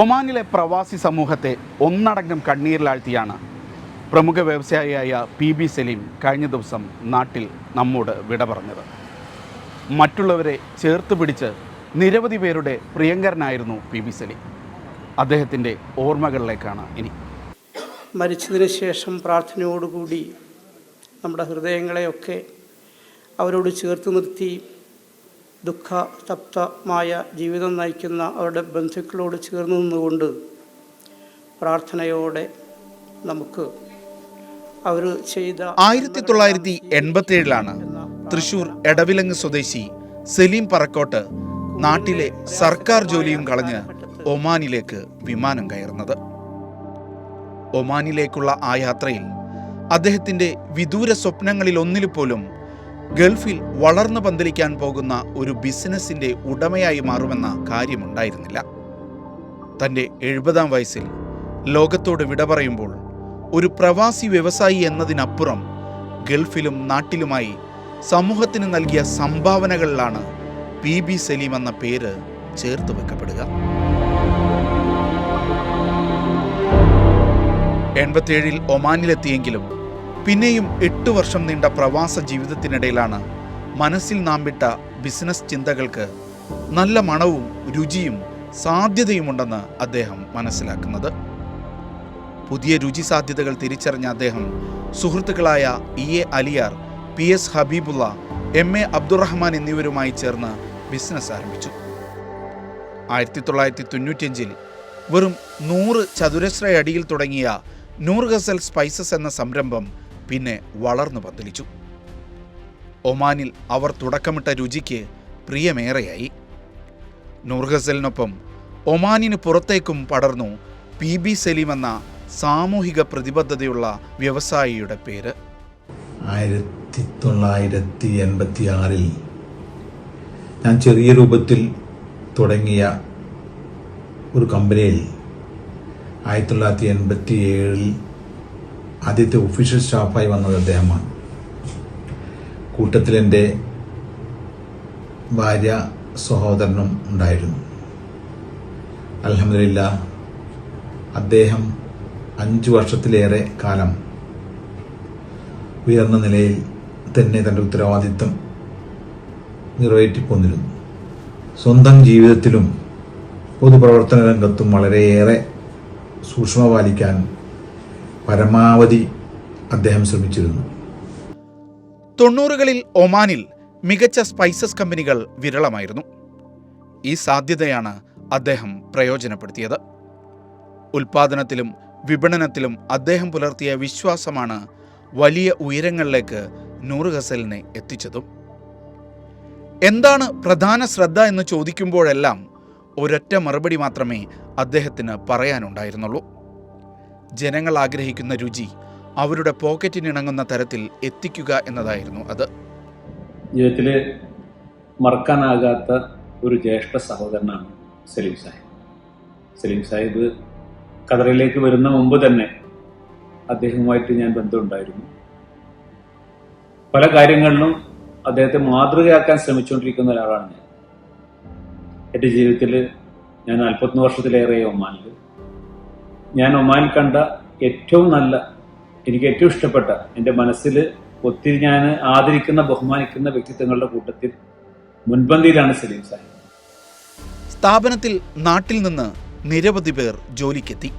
ഒമാനിലെ പ്രവാസി സമൂഹത്തെ ഒന്നടങ്കം കണ്ണീരിലാഴ്ത്തിയാണ് പ്രമുഖ വ്യവസായിയായ പി ബി സലീം കഴിഞ്ഞ ദിവസം നാട്ടിൽ നമ്മോട് വിട പറഞ്ഞത്. മറ്റുള്ളവരെ ചേർത്ത് പിടിച്ച് നിരവധി പേരുടെ പ്രിയങ്കരനായിരുന്നു പി ബി സലീം. അദ്ദേഹത്തിന്റെ ഓർമ്മകളിലേക്കാണ് ഇനി. മരിച്ചതിന് ശേഷം പ്രാർത്ഥനയോടുകൂടി നമ്മുടെ ഹൃദയങ്ങളെയൊക്കെ അവരോട് ചേർത്ത് നിർത്തി ദുഃഖതപ്തമായ ജീവിതം നയിക്കുന്ന അവരുടെ ബന്ധുക്കളോട് ചേർന്ന് നിന്നുകൊണ്ട് പ്രാർത്ഥനയോടെ നമുക്ക് അവർ ചെയ്ത ആയിരത്തി തൊള്ളായിരത്തി എൺപത്തി ഏഴിലാണ് തൃശൂർ എടവിലങ്ങ് സ്വദേശി സലീം പറക്കോട്ട് നാട്ടിലെ സർക്കാർ ജോലിയും കളഞ്ഞ് ഒമാനിലേക്ക് വിമാനം കയറുന്നത്. ഒമാനിലേക്കുള്ള ആ യാത്രയിൽ അദ്ദേഹത്തിന്റെ വിദൂര സ്വപ്നങ്ങളിൽ ഒന്നിൽ പോലും ഗൾഫിൽ വളർന്നു പന്തലിക്കാൻ പോകുന്ന ഒരു ബിസിനസിന്റെ ഉടമയായി മാറുമെന്ന കാര്യമുണ്ടായിരുന്നില്ല. തന്റെ എഴുപതാം വയസ്സിൽ ലോകത്തോട് വിട പറയുമ്പോൾ ഒരു പ്രവാസി വ്യവസായി എന്നതിനപ്പുറം ഗൾഫിലും നാട്ടിലുമായി സമൂഹത്തിന് നൽകിയ സംഭാവനകളിലാണ് പി ബി സലീം എന്ന പേര് ചേർത്ത് വെക്കപ്പെടുക. എൺപത്തിയേഴിൽ ഒമാനിലെത്തിയെങ്കിലും പിന്നെയും എട്ട് വർഷം നീണ്ട പ്രവാസ ജീവിതത്തിനിടയിലാണ് മനസ്സിൽ നാം വിട്ട ബിസിനസ് ചിന്തകൾക്ക് നല്ല മണവും രുചിയും സാധ്യതയുമുണ്ടെന്ന് അദ്ദേഹം മനസ്സിലാക്കുന്നത്. പുതിയ രുചി സാധ്യതകൾ തിരിച്ചറിഞ്ഞ അദ്ദേഹം സുഹൃത്തുക്കളായ E A Aliyar P S Habibullah M A Abdurahman എന്നിവരുമായി ചേർന്ന് ബിസിനസ് ആരംഭിച്ചു. ആയിരത്തി തൊള്ളായിരത്തി തൊണ്ണൂറ്റിയഞ്ചിൽ വെറും നൂറ് ചതുരശ്ര അടിയിൽ തുടങ്ങിയ നൂർ ഗസൽ സ്പൈസസ് എന്ന സംരംഭം പിന്നെ വളർന്നു പന്തലിച്ചു ഒമാനിൽ അവർ തുടക്കമിട്ട രുചിക്ക് പ്രിയമേറെയായി. നൂർ ഗസലിനൊപ്പം ഒമാനിന് പുറത്തേക്കും പടർന്നു പി ബി സലീം എന്ന സാമൂഹിക പ്രതിബദ്ധതയുള്ള വ്യവസായിയുടെ പേര്. ആയിരത്തി തൊള്ളായിരത്തി എൺപത്തി ആറിൽ ഞാൻ ചെറിയ രൂപത്തിൽ തുടങ്ങിയ ഒരു കമ്പനിയിൽ ആയിരത്തി തൊള്ളായിരത്തി എൺപത്തി ഏഴിൽ ആദ്യത്തെ ഒഫീഷ്യൽ സ്റ്റാഫായി വന്നത് അദ്ദേഹമാണ്. കൂട്ടത്തിൽ എന്റെ ഭാര്യ സഹോദരനും ഉണ്ടായിരുന്നു. അലഹമില്ല അദ്ദേഹം അഞ്ചു വർഷത്തിലേറെ കാലം ഉയർന്ന നിലയിൽ തന്നെ തന്റെ ഉത്തരവാദിത്വം നിറവേറ്റിപ്പോന്നിരുന്നു. സ്വന്തം ജീവിതത്തിലും പൊതുപ്രവർത്തന രംഗത്തും വളരെയേറെ സൂക്ഷ്മ പാലിക്കാൻ പരമാവധി അദ്ദേഹം ശ്രമിച്ചിരുന്നു. തൊണ്ണൂറുകളിൽ ഒമാനിൽ മികച്ച സ്പൈസസ് കമ്പനികൾ വിരളമായിരുന്നു. ഈ സാധ്യതയാണ് അദ്ദേഹം പ്രയോജനപ്പെടുത്തിയത്. ഉൽപാദനത്തിലും വിപണനത്തിലും അദ്ദേഹം പുലർത്തിയ വിശ്വാസമാണ് വലിയ ഉയരങ്ങളിലേക്ക് നൂറ് ഹസലിനെ എത്തിച്ചതും. എന്താണ് പ്രധാന ശ്രദ്ധ എന്ന് ചോദിക്കുമ്പോഴെല്ലാം ഒരൊറ്റ മറുപടി മാത്രമേ അദ്ദേഹത്തിന് പറയാനുണ്ടായിരുന്നുള്ളൂ. ജനങ്ങൾ ആഗ്രഹിക്കുന്ന രുചി അവരുടെ പോക്കറ്റിനിണങ്ങുന്ന തരത്തിൽ എത്തിക്കുക എന്നതായിരുന്നു അത്. ജീവിതത്തിൽ മറക്കാനാകാത്ത ഒരു ജ്യേഷ്ഠ സഹോദരനാണ് സലീം സാഹിബ്. സലീം സാഹിബ് ഖത്തറിലേക്ക് വരുന്ന മുമ്പ് തന്നെ അദ്ദേഹവുമായിട്ട് ഞാൻ ബന്ധമുണ്ടായിരുന്നു. പല കാര്യങ്ങളിലും അദ്ദേഹത്തെ മാതൃകയാക്കാൻ ശ്രമിച്ചുകൊണ്ടിരിക്കുന്ന ഒരാളാണ് ഞാൻ. എന്റെ ജീവിതത്തിൽ ഞാൻ നാൽപ്പത്തൊന്ന് വർഷത്തിലേറെ ഒമാനിൽ ഞാൻ ഒമാനിൽ കണ്ട ഏറ്റവും നല്ല എനിക്ക് ഏറ്റവും ഇഷ്ടപ്പെട്ട എന്റെ മനസ്സിൽ ഒത്തിരി ഞാൻ ആദരിക്കുന്ന ബഹുമാനിക്കുന്ന വ്യക്തിത്വങ്ങളുടെ കൂട്ടത്തിൽ മുൻപന്തിയിലാണ് സലീം സാഹിബ്. സ്ഥാപനത്തിൽ നാട്ടിൽ നിന്ന് നിരവധി പേർ ജോലിക്കെത്തി.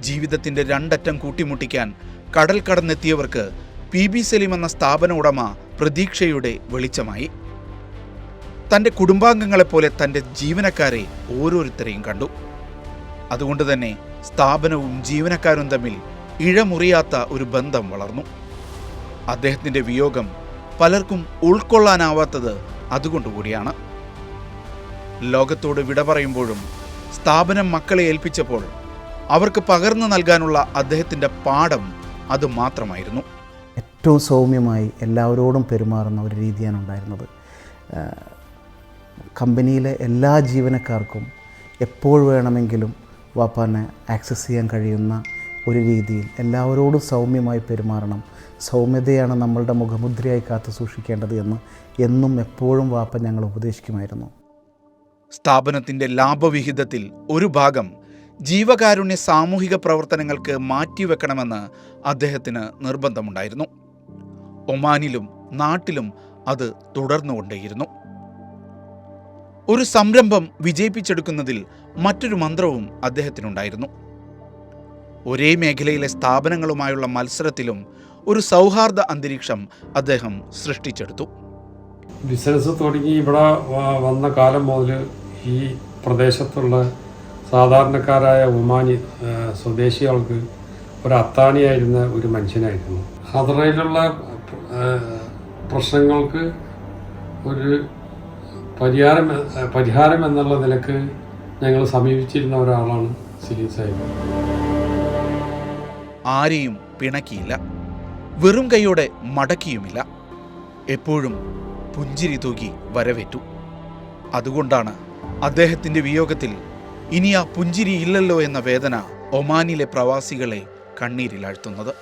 ജീവിതത്തിന്റെ രണ്ടറ്റം കൂട്ടിമുട്ടിക്കാൻ കടൽ കടന്നെത്തിയവർക്ക് പി ബി സലീം എന്ന സ്ഥാപന ഉടമ പ്രതീക്ഷയുടെ വെളിച്ചമായി. തന്റെ കുടുംബാംഗങ്ങളെപ്പോലെ തന്റെ ജീവനക്കാരെ ഓരോരുത്തരെയും കണ്ടു. അതുകൊണ്ട് തന്നെ സ്ഥാപനവും ജീവനക്കാരും തമ്മിൽ ഇഴമുറിയാത്ത ഒരു ബന്ധം വളർന്നു. അദ്ദേഹത്തിന്റെ വിയോഗം പലർക്കും ഉൾക്കൊള്ളാനാവാത്തത് അതുകൊണ്ടുകൂടിയാണ്. ലോകത്തോട് വിട പറയുമ്പോഴും സ്ഥാപനം മക്കളെ ഏൽപ്പിച്ചപ്പോൾ അവർക്ക് പകർന്നു നൽകാനുള്ള അദ്ദേഹത്തിന്റെ പാഠം അത് മാത്രമായിരുന്നു. ഏറ്റവും സൗമ്യമായി എല്ലാവരോടും പെരുമാറുന്ന ഒരു രീതിയാണ് ഉണ്ടായിരുന്നത്. കമ്പനിയിലെ എല്ലാ ജീവനക്കാർക്കും എപ്പോൾ വേണമെങ്കിലും വാപ്പാനെ ആക്സസ് ചെയ്യാൻ കഴിയുന്ന ഒരു രീതിയിൽ എല്ലാവരോടും സൗമ്യമായി പെരുമാറണം. സൗമ്യതയാണ് നമ്മളുടെ മുഖമുദ്രയായി കാത്തു സൂക്ഷിക്കേണ്ടത് എന്ന് എന്നും എപ്പോഴും വാപ്പ ഞങ്ങൾ ഉപദേശിക്കുമായിരുന്നു. സ്ഥാപനത്തിന്റെ ലാഭവിഹിതത്തിൽ ഒരു ഭാഗം ജീവകാരുണ്യ സാമൂഹിക പ്രവർത്തനങ്ങൾക്ക് മാറ്റിവെക്കണമെന്ന് അദ്ദേഹത്തിന് നിർബന്ധമുണ്ടായിരുന്നു. ഒമാനിലും നാട്ടിലും അത് തുടർന്നുകൊണ്ടേയിരുന്നു. ഒരു സംരംഭം വിജയിപ്പിച്ചെടുക്കുന്നതിൽ മറ്റൊരു മന്ത്രവും അദ്ദേഹത്തിനുണ്ടായിരുന്നു. ഒരേ മേഖലയിലെ സ്ഥാപനങ്ങളുമായുള്ള മത്സരത്തിലും ഒരു സൗഹാർദ്ദ അന്തരീക്ഷം അദ്ദേഹം സൃഷ്ടിച്ചെടുത്തു. ബിസിനസ് തുടങ്ങി ഇവിടെ വന്ന കാലം മുതൽ ഈ പ്രദേശത്തുള്ള സാധാരണക്കാരായ ഉമാനി സ്വദേശികൾക്ക് ഒരു അത്താണിയായിരുന്ന ഒരു മനുഷ്യനായിരുന്നു. ഹദറയിലുള്ള ആ, പ്രശ്നങ്ങൾക്ക് ഒരു പരിഹാരം പരിഹാരം എന്നുള്ള നിലയ്ക്ക് ഞങ്ങൾ സമീപിച്ചിരുന്ന ഒരാളാണ് സലീം സാഹിബ് ആരെയും പിണക്കിയില്ല. വെറും കൈയോടെ മടക്കിയുമില്ല. എപ്പോഴും പുഞ്ചിരി തൂകി വരവേറ്റു. അതുകൊണ്ടാണ് അദ്ദേഹത്തിന്റെ വിയോഗത്തിൽ ഇനി ആ പുഞ്ചിരി ഇല്ലല്ലോ എന്ന വേദന ഒമാനിലെ പ്രവാസികളെ കണ്ണീരിലാഴ്ത്തുന്നത്.